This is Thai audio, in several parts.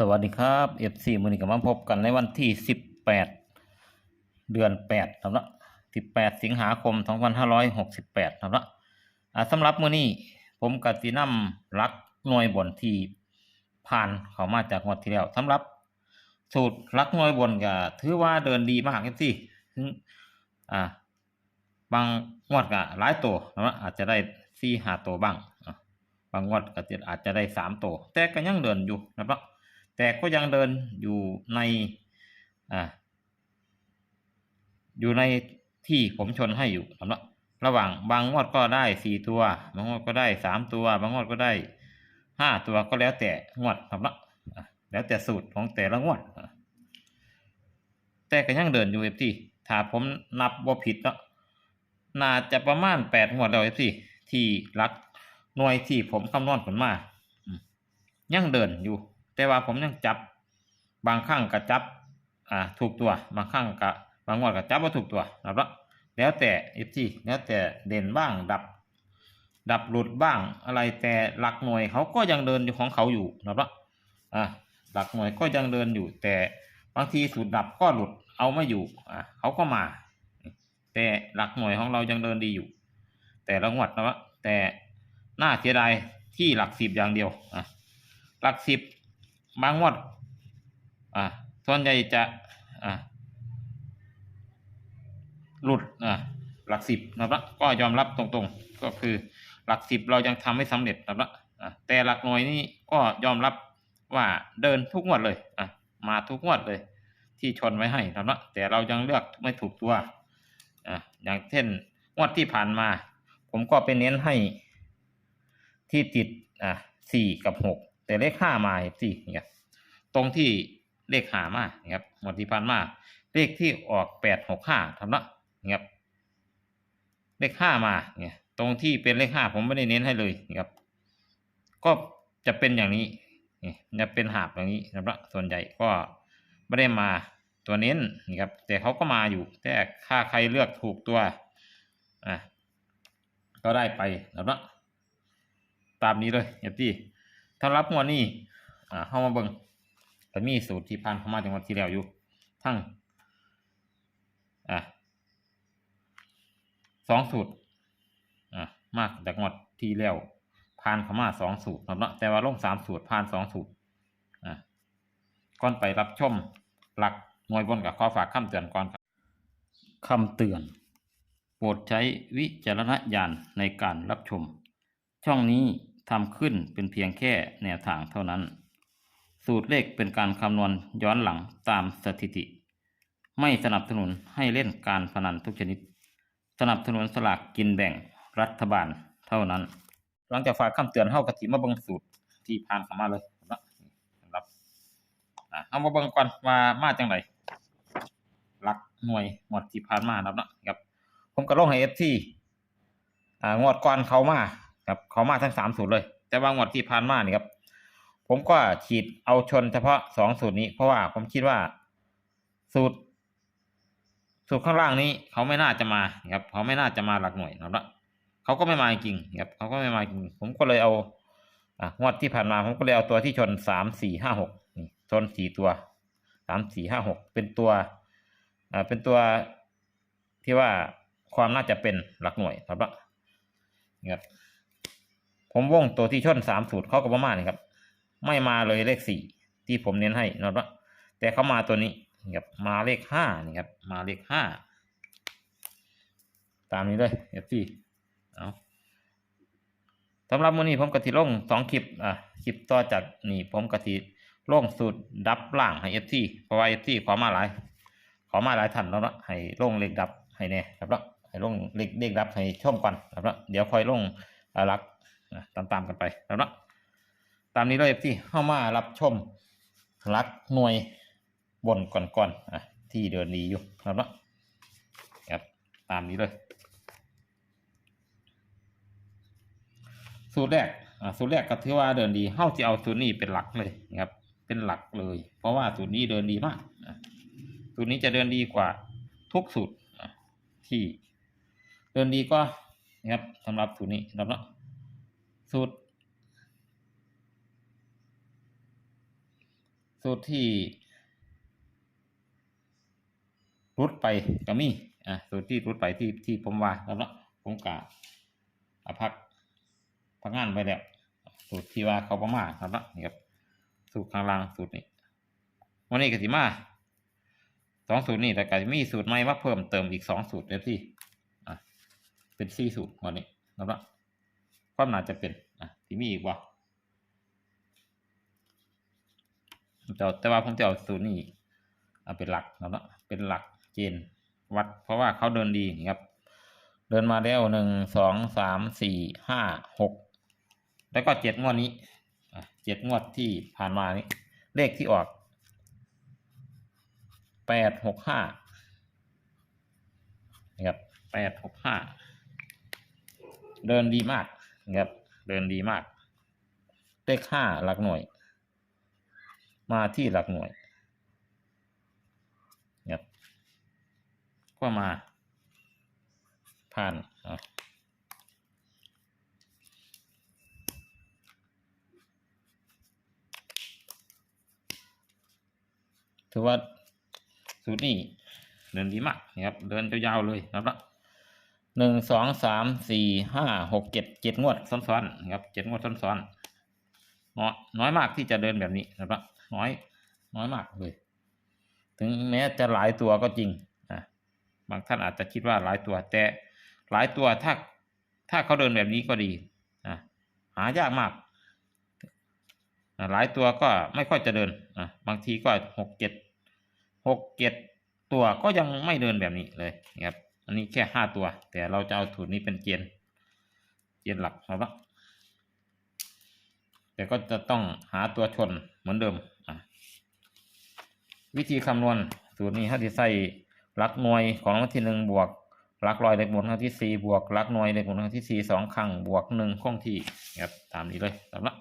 สวัสดีครับ FC มือนี้ก็มาพบกันในวันที่ 18 เดือน8ครับเนาะ18 สิงหาคม 2568ครับเนาะอ่าสำหรับมือนี้ผมก็สินำลักหน่วยบนที่ผ่านเข้ามาจากงวดที่แล้วสำหรับสูตรลักหน่วยบนก็ถือว่าเดินดีมาก FC ถึงอ่าบางงวดก็หลายตัวนะอาจจะได้สี่หาตัวบ้าง บางงวดก็อาจจะได้สามตัวแต่ก็ยังเดินอยู่นะครับ แต่ก็ยังเดินอยู่ในอ่าอยู่ในที่ผมชนให้อยู่นะครับระหว่างบางงวดก็ได้สี่ตัว บางงวดก็ได้สามตัว บางงวดก็ได้ห้าตัวก็แล้วแต่งวดครับแล้วแต่สูตรของแต่ละงวดแต่ก็ยังเดินอยู่เอฟที่ถ้าผมนับว่าผิดเนาะน่าจะประมาณแปดงวดแล้วสิที่รักหน่วยที่ผมคำนวณผลมายังเดินอยู่ แต่ว่าผมยังจับบางครั้งก็จับอ่าถูกตัวบางครั้งก็บางงวดก็จับว่าถูกตัวนะครับแล้วแต่เอฟซีแล้วแต่เด่นบ้างดับ ดับหลุดบ้างอะไรแต่หลักหน่วยเขาก็ยังเดินอยู่ของเขาอยู่นะครับอ่าหลักหน่วยก็ยังเดินอยู่ แต่บางทีสูตรดับก็หลุดเอาไม่อยู่อ่าเขาก็มา แต่หลักหน่วยของเรายังเดินดีอยู่ แต่ละงวดนะวะแต่น่าเสียดายที่หลักสิบอย่างเดียวอะหลักสิบ บางงวดอะส่วนใหญ่จะอะหลุดอะหลักสิบนะครับก็ยอมรับตรงๆ ก็คือหลักสิบเรายังทำไม่สำเร็จนะครับแต่หลักหน่วยนี่ก็ยอมรับว่าเดินทุกงวดเลยอะมาทุกงวดเลย ที่ชนไว้ให้นะครับแต่เรายังเลือกไม่ถูกตัวอะอย่างเช่นงวดที่ผ่านมา ผมก็ไปเน้นให้ที่ติดอะสี่กับหก แต่เลขห้ามาสี่เนี่ยตรงที่เลขหามานะครับงวดที่ผ่านมา เลขที่ออกแปดหกห้าทำละนะครับ เลขห้ามาเนี่ย ตรงที่เป็นเลขห้าผมไม่ได้เน้นให้เลยนะครับ ก็จะเป็นอย่างนี้นี่จะเป็นหาบอย่างนี้นะครับส่วนใหญ่ก็ไม่ได้มาตัวเน้นนะครับ แต่เขาก็มาอยู่ แต่ถ้าใครเลือกถูกตัวอะก็ได้ไปนะครับตามนี้เลยอย่ ถ้ารับงวดนี้อ่าเข้ามาเบิ่งแต่มีสูตรที่พันเข้ามาจังหวัดที่แล้วอยู่ ทั้งอะสองสูตรอะมากจากงวดที่แล้วผ่านเข้ามาสองสูตรนะแต่ว่าลงสามสูตรผ่านสองสูตรอะก่อนไปรับชมหลักหน่วยบนกับข้อฝากคำเตือนก่อนครับคำเตือน โปรดใช้วิจารณญาณในการรับชม ช่องนี้ ทำขึ้นเป็นเพียงแค่แนวทางเท่านั้น สูตรเลขเป็นการคำนวณย้อนหลังตามสถิติ ไม่สนับสนุนให้เล่นการพนันทุกชนิด สนับสนุนสลากกินแบ่งรัฐบาลเท่านั้น หลังจากฝากคำเตือนเข้ากติมาบิ่งสูตรที่ผ่านเข้ามาเลยนะสำหรับอะเอามาบิ่งก่อนว่ามาจังไรหลักหน่วยหมดที่ผ่านมานะครับนะครับ ผมก็ลงให้เอฟซีอ่างวดก่อนเขามา ครับเขามาทั้งสามสูตรเลย แต่ว่างวดที่ผ่านมานี่ครับผมก็ฉีดเอาชนเฉพาะสองสูตรนี้ เพราะว่าผมคิดว่า สูตร สูตรข้างล่างนี้ เขาไม่น่าจะมาครับ เขาไม่น่าจะมาหลักหน่วยนะครับเขาก็ไม่มาจริงครับเขาก็ไม่มาจริง ผมก็เลยเอาอ่างวดที่ผ่านมาผมก็เลยเอาตัวที่ชนสามสี่ห้าหกนี่ชนสี่ตัวสามสี่ห้าหกเป็นตัวอ่าเป็นตัวที่ว่าความน่าจะเป็นหลักหน่วยครับละครับ ผมวงตัวที่ชนสามสูตรเขากับประมาณนี้ครับ ไม่มาเลยเลขสี่ที่ผมเน้นให้นะครับแต่เขามาตัวนี้ครับมาเลขห้านี่ครับ มาเลขห้าตามนี้เลยเอฟซีเอาสำหรับมื้อนี้ผมกะทิลงสองคลิปอะคลิปต่อจากนี่ผมกะทิลงสูตรดับล่างให้เอฟซีเพราะว่าเอฟซีขอมาหลายขอมาหลายท่านแล้วนะให้ลงเลขดับให้แน่ครับเนาะให้ลงเลขเลขดับให้ช่อมก่อนครับเนาะเดี๋ยวค่อยลงอ่ารัก ตามตามกันไปครับเนะตามนี้เลยที่เข้ามารับชมรักหน่วยบนก่อนๆอนอะที่เดินดีอยู่ครับเนะครับตามนี้เลย สูตรแรกอ่าสูตรแรกก็ถือว่าเดินดีเฮาจะเอาสูตรนี้เป็นหลักเลยนะครับ เป็นหลักเลย เพราะว่าสูตรนี้เดินดีมากสูตรนี้จะเดินดีกว่าทุกสูตรที่เดินดีก็นะครับสำหรับสูตรนี้นะครับเนะ สูตร สูตรที่รุดไปก็มีอะสูตรที่รุดไปที่ที่ผมว่าแล้วเนาะผมกะอาพักพักงานไปแล้วสูตรที่ว่าเขาประมาครับเนาะนี่ครับสูตรข้างล่างสูตรนี้วันนี้ก็สิมาสองสูตรนี่แต่ก็จะมีสูตรใหม่มาเพิ่มเติมอีกสองสูตรเดี๋ยวที่อะเป็นสี่สูตรวันนี้แล้วเนาะ ความน่าจะเป็นอะที่มีอีกว่าแต่แต่ว่าผมจะเอาสูตรนี้เอาเป็นหลักเนาะเป็นหลักเกณฑ์วัด เพราะว่าเขาเดินดีครับ เดินมาแล้วหนึ่งสองสามสี่ห้าหกแล้วก็เจ็ดงวดนี้เจ็ดงวดที่ผ่านมานี้ เลขที่ออกแปดหกห้านะครับแปดหกห้าเดินดีมาก นะครับเดินดีมาก เลขห้าหลักหน่วย มาที่หลักหน่วยครับก็มา ผ่านอะถือว่าสูตรนี้เดินดีมากนะครับ เดินยาวๆเลยนะครับ หนึ่งสองสามสี่ห้าหกเจ็ดเจ็ดงวดซ้อนๆนะครับเจ็ดงวดซ้อนๆน้อยน้อยมากที่จะเดินแบบนี้นะครับน้อยน้อยมากเลย ถึงแม้จะหลายตัวก็จริงอะบางท่านอาจจะคิดว่าหลายตัว แต่หลายตัวถ้าถ้าเขาเดินแบบนี้ก็ดีอะหายากมากอะหลายตัวก็ไม่ค่อยจะเดินอะบางทีก็หกเจ็ดหกเจ็ดตัวก็ยังไม่เดินแบบนี้เลยนะครับ อันนี้แค่ห้าตัว แต่เราจะเอาสูตรนี้เป็นเกณฑ์เกณฑ์หลักนะครับแต่ก็จะต้องหาตัวชนเหมือนเดิม วิธีคำนวณสูตรนี้ถ้าที่ใส่หลักหน่วยของรางวัลที่หนึ่งบวกหลักรอยเลขหมุนครั้งที่สี่บวกหลักหน่วยเลขหมุนครั้งที่สี่สองครั้งบวกหนึ่งคงที่ครับตามนี้เลยสำหรับ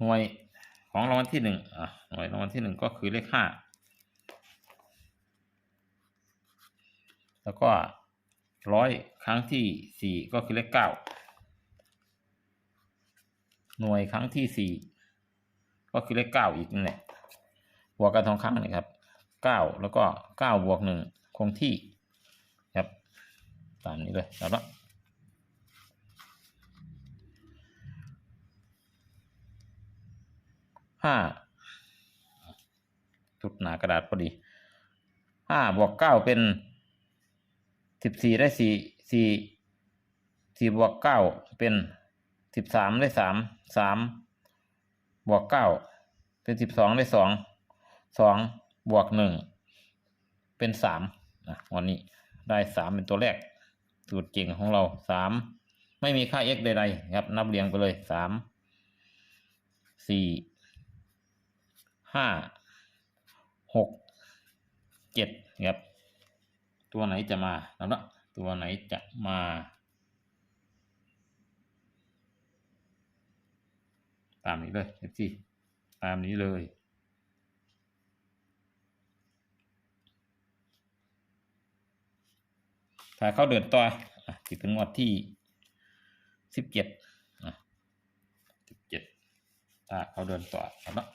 หน่วย ของรางวัลที่หนึ่งอะหน่วยรางวัลที่หนึ่งก็คือเลขห้าแล้วก็ร้อยครั้งที่สี่ก็คือเลขเก้าหน่วยครั้งที่สี่ก็คือเลขเก้าอีกนั่นแหละบวกกันทองครั้งนะครับเก้าแล้วก็เก้าบวกหนึ่งคงที่ครับตามนี้เลยแล้ว ห้าทุดหนากระดาษพอดีห้าบวกเก้าเป็นสิบสี่ได้สี่สี่สี่บวกเก้าเป็นสิบสามได้สามสามบวกเก้าเป็นสิบสองได้สองสองบวกหนึ่งเป็นสามนะวันนี้ได้สามเป็นตัวแรก สูตรเก่งของเราสามไม่มีค่า x ใดๆครับ นับเรียงไปเลยสามสี่ ห้าหกเจ็ดครับตัวไหนจะมาแล้วนะตัวไหนจะมาตามนี้เลยเอฟซีตามนี้เลย ถ้าเขาเดินต่ออะที่เป็นงวดที่สิบเจ็ดสิบเจ็ดถ้าเขาเดินต่อแล้วนะ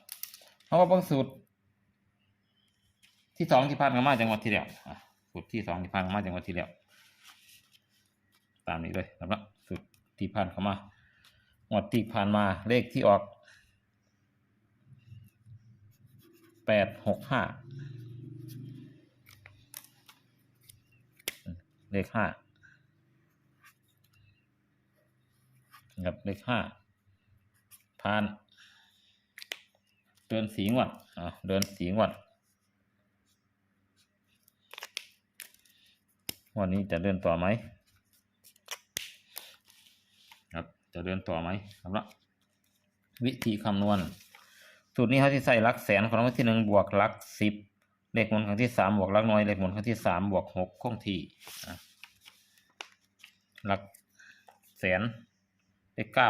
เพราว่าบางสูตร ที่สองที่ผ่านมาจังหวัดที่แล้วสูตรที่สองที่ผ่านมาจังหวัดที่แล้วตามนี้เลยสำหรับสูตรที่ผ่านเข้ามางวดที่ผ่านมาเลขที่ออกแปดหกห้าเลขห้ากับเลขห้าผ่าน เดินสีงวดอะเดินสีงวดวันนี้จะเดินต่อไหมครับจะเดินต่อไหมสำหรับละวิธีคำนวณสูตรนี้เขาที่ใส่ลักแสนของวัลที่หนึ่งบวกลักสิบเลขหมุนครั้งที่สามบวกลักน้อยเลขหมุนครั้งที่สามบวกหกคงที่ลักแสนเลขเก้า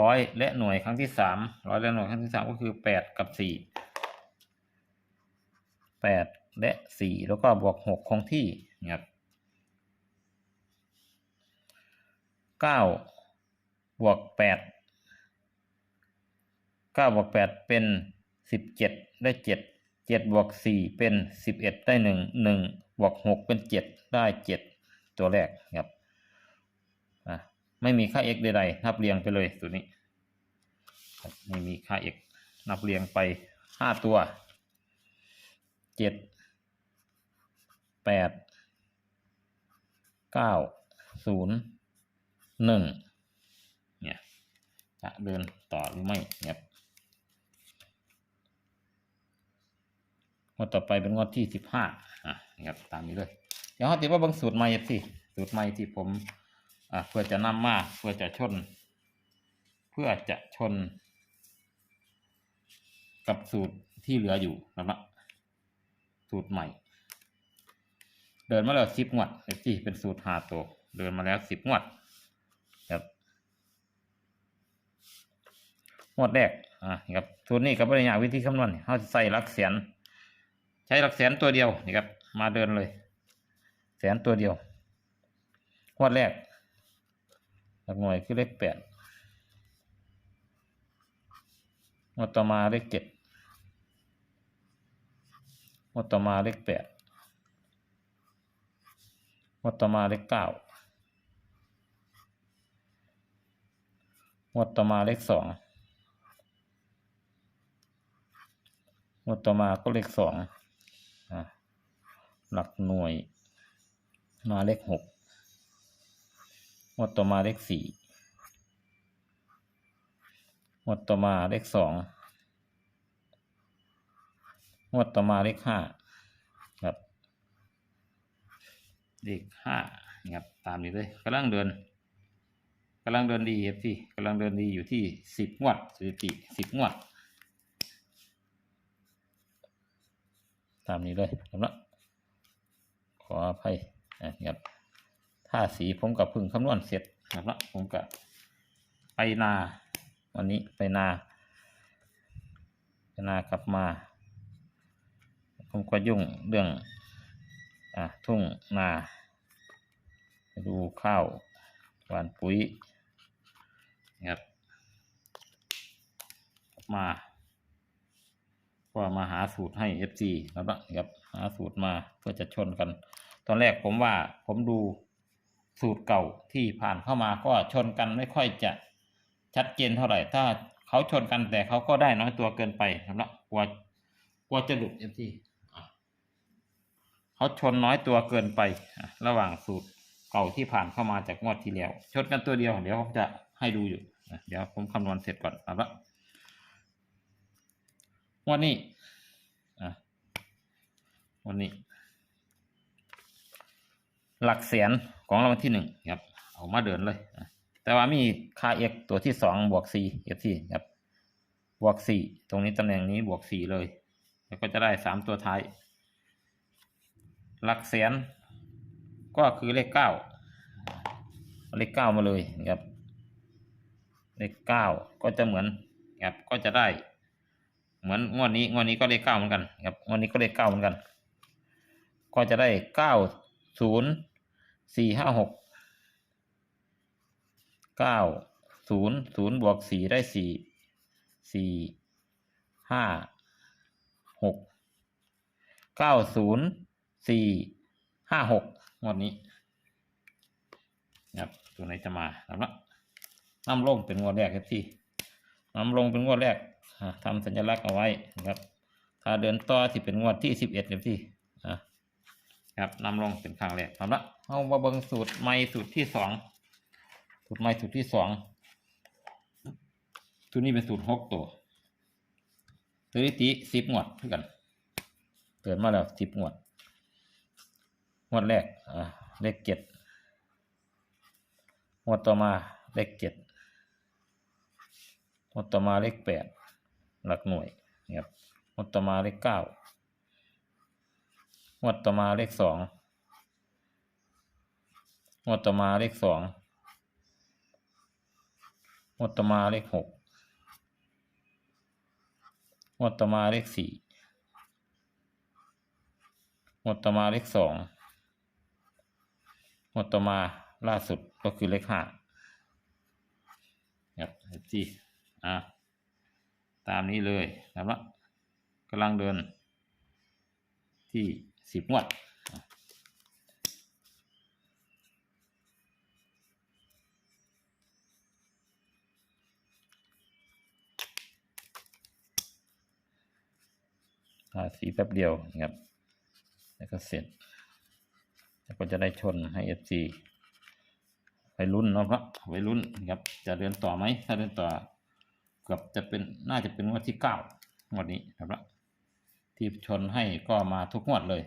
ร้อยและหน่วยครั้งที่สามร้อยและหน่วยครั้งที่สามก็คือแปดกับสี่แปดและสี่แล้วก็บวกหกคงที่นะครับเก้าบวกแปดเก้าบวกแปดเป็นสิบเจ็ดได้เจ็ดเจ็ดบวกสี่เป็นสิบเอ็ดได้หนึ่งหนึ่งบวกหกเป็นเจ็ดได้เจ็ดตัวแรกครับ ไม่มีค่า x ใดๆนับเรียงไปเลยสูตัวนี้ไม่มีค่า x นับเรียงไปห้าตัวเจ็ดแปดเก้าศูนย์หนึ่งเนี่ยจะเดินต่อหรือไม่เนี่ยงวดต่อไปเป็นงวดที่สิบห้าอะนะครับตามนี้เลย เดี๋ยวเขาติว่าบางสูตรใหม่สิสูตรใหม่ที่ผม เพื่อจะนำมาเพื่อจะชน เพื่อจะชน กับสูตรที่เหลืออยู่นะครับสูตรใหม่ เดินมาแล้วสิบงวดเอฟซีเป็นสูตรหาตัวเดินมาแล้วสิบงวดครับงวดแรกอะครับสูตรนี้กับบริญญาวิธีคำนวณเขาจะใส่หลักแสนใช้หลักแสนตัวเดียวนี่ครับมาเดินเลย แสนตัวเดียวงวดแรก หลักหน่วยคือเลขแปดงวดต่อมาเลขเจ็ดงวดต่อมาเลขแปดงวดต่อมาเลขเก้างวดต่อมาเลขสองงวดต่อมาก็เลขสองหลักหน่วยมาเลขหก งวดต่อมาเลขสี่งวดต่อมาเลขสองงวดต่อมาเลขห้าครับเลขห้าครับตามนี้เลยกำลังเดินกำลังเดินดีครับที่กำลังเดินดีอยู่ที่สิบงวดสถิติสิบงวด ตามนี้เลยครับนะขออภัยนะครับาสีผมกับพึ่งคำนวณเสร็จนะครับผมก็ไปนาวันนี้ไปนาไปนากลับมา ผมก็ยุ่งเรื่องอะทุ่งนาดูข้าวหวานปุ๋ยนะครับกลับมาก็มาหาสูตรให้ FC แล้วนะครับหาสูตรมาเพื่อจะชนกัน ตอนแรกผมว่าผมดู สูตรเก่าที่ผ่านเข้ามาก็ชนกันไม่ค่อยจะชัดเจนเท่าไหร่ ถ้าเขาชนกันแต่เขาก็ได้น้อยตัวเกินไปครับกลัวกลัวจะหลุด FC อะเขาชนน้อยตัวเกินไประหว่างสูตรเก่าที่ผ่านเข้ามาจากงวดที่แล้ว ชนกันตัวเดียวเดี๋ยวผมจะให้ดูอยู่เดี๋ยวผมคำนวณเสร็จก่อนครับละงวันนี้อะงวันนี้ หลักแสนของรางวัลที่หนึ่งครับเอามาเดินเลย แต่ว่ามีค่า x ตัวที่สองบวก c f ที่ครับ บวกสี่ตรงนี้ตำแหน่งนี้บวกสี่เลย แล้วก็จะได้สามตัวท้าย หลักแสนก็คือเลขเก้าเลขเก้ามาเลยครับ เลขเก้าก็จะเหมือนครับก็จะได้ เหมือนงวดนี้งวดนี้ก็เลขเก้าเหมือนกันครับงวดนี้ก็เลขเก้าเหมือนกัน ก็จะได้เก้า ศูนย์สี่ห้าหกเก้าศูนย์ศูนย์บวกสี่ได้สี่สี่ห้าหกเก้าศูนย์สี่ห้าหกงวดนี้ครับตัวไหนจะมาครับละน้ำลงเป็นงวดแรกครับที่น้ำลงเป็นงวดแรกทำสัญลักษณ์เอาไว้นะครับ ถ้าเดินต่อที่เป็นงวดที่สิบเอ็ดครับที่ ครับนำลงเป็นครั้งแรกครับละเอามาเบิ่งสูตรใหม่สูตรที่สองสูตรใหม่สูตรที่สองตัวนี้เป็นสูตรหกตัวสถิติสิบงวดเท่ากันเกิดมาแล้วสิบงวดงวดแรกอ่าเลขเจ็ดงวดต่อมาเลขเจ็ดงวดต่อมาเลขแปดหลักหน่วยนะครับงวดต่อมาเลขเก้า งวดต่อมาเลขสองงวดต่อมาเลขสองงวดต่อมาเลขหกงวดต่อมาเลขสี่งวดต่อมาเลขสองงวดต่อมาล่าสุดก็คือเลขห้าครับที่อ่าตามนี้เลยนะครับกำลังเดินที่ สิบงวดทาสีแป๊บเดียวนะครับ แล้วก็เสร็จ แล้วก็จะได้ชนให้เอฟซีไปรุ่นเนาะครับไปรุ่นนะครับ จะเดินต่อไหม ถ้าเดินต่อเกือบจะเป็นน่าจะเป็นงวดที่เก้างวดนี้นะครับที่ชนให้ก็มาทุกงวดเลย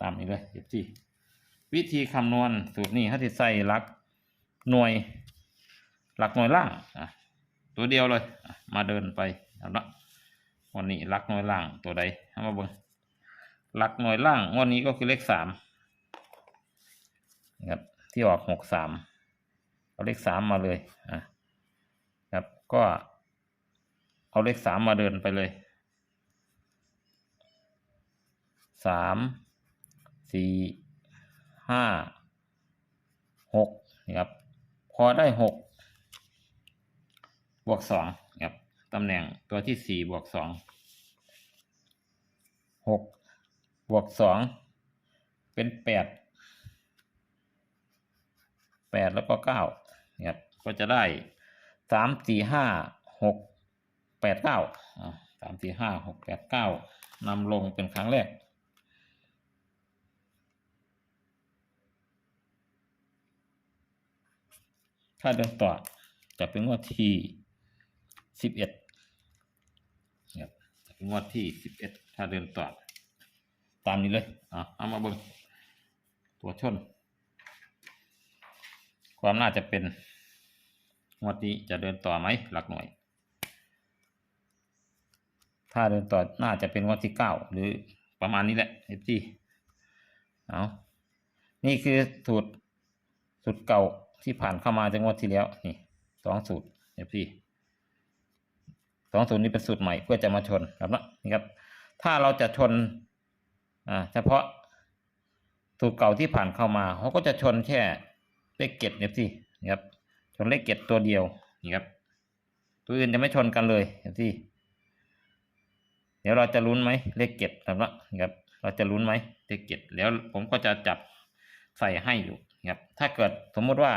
ตามนี้เลยเอฟซีวิธีคำนวณสูตรนี้เขาจะใส่หลักหน่วย หลักหน่วยล่างอะตัวเดียวเลยมาเดินไปนะครับวันนี้หลักหน่วยล่างตัวใดเอามาเบิ่งหลักหน่วยล่างงวันนี้ก็คือเลขสามนะครับที่ออกหกสามเอาเลขสามมาเลยอะครับก็เอาเลขสามมาเดินไปเลยสาม สี่ห้าหกนะครับ พอได้หกบวกสองนะครับตำแหน่งตัวที่สี่บวกสองหกบวกสองเป็นแปดแปดแล้วก็เก้าเนี่ยก็จะได้สามสี่ห้าหกแปดเก้าสามสี่ห้าหกแปดเก้านำลงเป็นครั้งแรก ถ้าเดินต่อจะเป็นงวดที่สิบเอ็ดครับงวดที่สิบเอ็ดถ้าเดินต่อตามนี้เลยอะเอามาเบิ่งตัวชน ความน่าจะเป็นงวดนี้จะเดินต่อไหมหลักหน่วย ถ้าเดินต่อน่าจะเป็นงวดที่เก้าหรือประมาณนี้แหละเอฟซีเอานี่คือสูตรสูตรเก่า ที่ผ่านเข้ามาจากงวดที่แล้วนี่สองสูตรเอฟซีสองสูตรนี้เป็นสูตรใหม่เพื่อจะมาชนครับนะนี่ครับ ถ้าเราจะชนอ่าเฉพาะสูตรเก่าที่ผ่านเข้ามาเขาก็จะชนแค่เลขเก็ดเนี่ยสินี่ครับชนเลขเก็ดตัวเดียวนี่ครับ ตัวอื่นจะไม่ชนกันเลยเห็นสิเดี๋ยวเราจะลุ้นไหมเลขเก็ดครับนะนี่ครับ เราจะลุ้นไหมเลขเก็ดแล้วผมก็จะจับใส่ให้อยู่ นะครับถ้าเกิดสมมุติว่า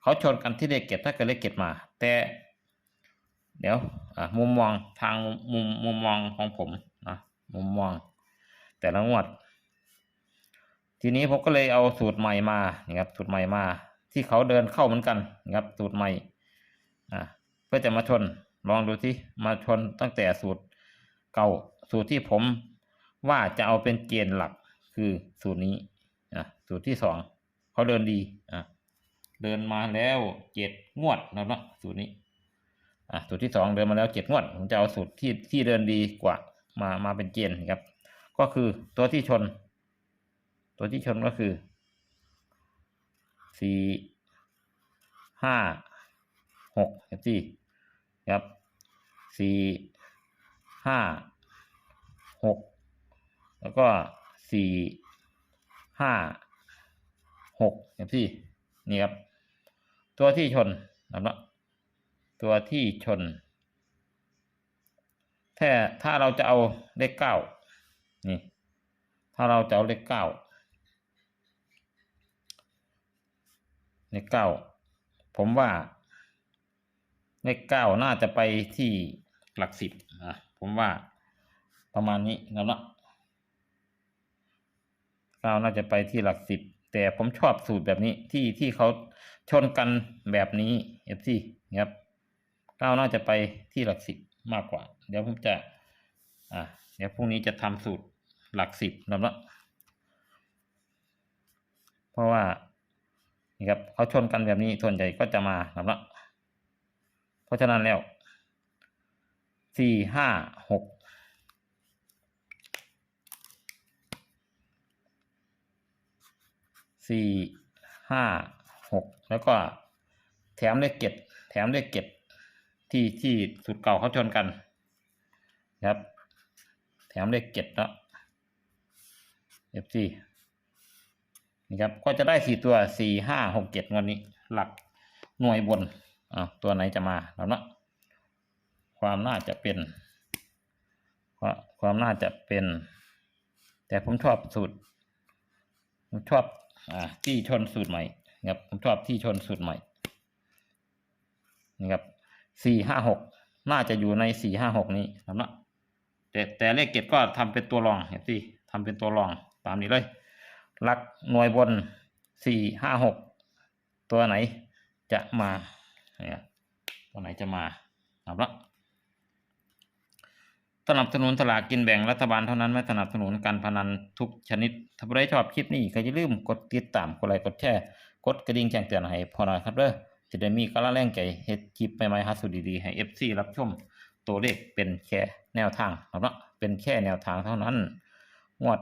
เขาชนกันที่เลขเก็ดถ้าเกิดเลขเก็ดมา แต่เดี๋ยวมุมมองทางมุมมุมมองของผมนะมุมมอง แต่ละงวด ทีนี้ผมก็เลยเอาสูตรใหม่มานะครับสูตรใหม่มา ที่เขาเดินเข้าเหมือนกันนะครับสูตรใหม่อ่าเพื่อจะมาชนลองดูที่มาชนตั้งแต่สูตรเก่าสูตรที่ผมว่าจะเอาเป็นเกณฑ์หลักคือสูตรนี้อะสูตรที่สอง เขาเดินดีอะเดินมาแล้วเจ็ดงวดแล้วเนาะสูตรนี้อะสูตรที่สองเดินมาแล้วเจ็ดงวดผมจะเอาสูตรที่ที่เดินดีกว่ามามาเป็นเกณฑ์ครับ ก็คือตัวที่ชน ตัวที่ชนก็คือสี่ห้าหกครับที่ครับสี่ห้าหกแล้วก็สี่ห้า หกครับที่นี่ครับ ตัวที่ชนนะครับตัวที่ชนถ้าถ้าเราจะเอาเลขเก้านี่ ถ้าเราจะเอาเลขเก้าเลขเก้าผมว่าเลขเก้าน่าจะไปที่หลักสิบอะผมว่าประมาณนี้นะเนาะเก้าน่าจะไปที่หลักสิบ แต่ผมชอบสูตรแบบนี้ที่ที่เขาชนกันแบบนี้เอฟซีครับก้าวน่าจะไปที่หลักสิบมากกว่า เดี๋ยวผมจะ อ่าเดี๋ยวพรุ่งนี้จะทำสูตรหลักสิบนะเนาะเพราะว่านี่ครับเขาชนกันแบบนี้ส่วนใหญ่ก็จะมานะเนาะเพราะฉะนั้นแล้วสี่ห้าหก สี่ห้าหกแล้วก็แถมเลขเจ็ดแถมเลขเจ็ดที่ที่สุดเก่าเขาชนกันครับ แถมเลขเจ็ดเนาะเอฟซีนี่ครับก็จะได้สี่ตัวสี่ห้าหกเจ็ดวันนี้ หลักหน่วยบนอ่าตัวไหนจะมาครับเนะความน่าจะเป็นความความน่าจะเป็น แต่ผมชอบสูตรผมชอบ อ่าที่ชนสูตรใหม่นะครับผมชอบที่ชนสูตรใหม่นี่ครับสี่ห้าหกน่าจะอยู่ในสี่ห้าหกนี้ครับเนะแต่แต่เลขเก็บก็ทำเป็นตัวรองเห็นสิทำเป็นตัวรองตามนี้เลยหลักหน่วยบนสี่ห้าหกตัวไหนจะมาเนี่ยตัวไหนจะมาครับเนาะ สนับสนุนสลากกินแบ่งรัฐบาลเท่านั้นไม่สนับสนุนการพนันทุกชนิด ถ้าใครชอบคลิปนี้ก็อย่าลืมกดติดตามกดไลค์กดแชร์กดกระดิ่งแจ้งเตือนให้พอหน่อยครับเด้อจะได้มีกำลังแรงใจเฮ็ดคลิปใหม่ๆหาสุดดีๆให้ FC รับชม ตัวเลขเป็นแค่แนวทางเนาะเป็นแค่แนวทางเท่านั้นงวด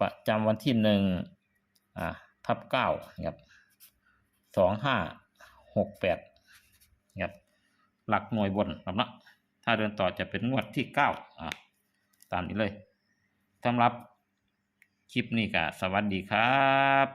ประจำวันที่หนึ่งอ่าทับเก้าครับสองห้าหกแปดครับหลักหน่วยบนครับเนาะ ถ้าเดินต่อจะเป็นงวดที่เก้าอ่าตามนี้เลยสำหรับคลิปนี้ก็สวัสดีครับ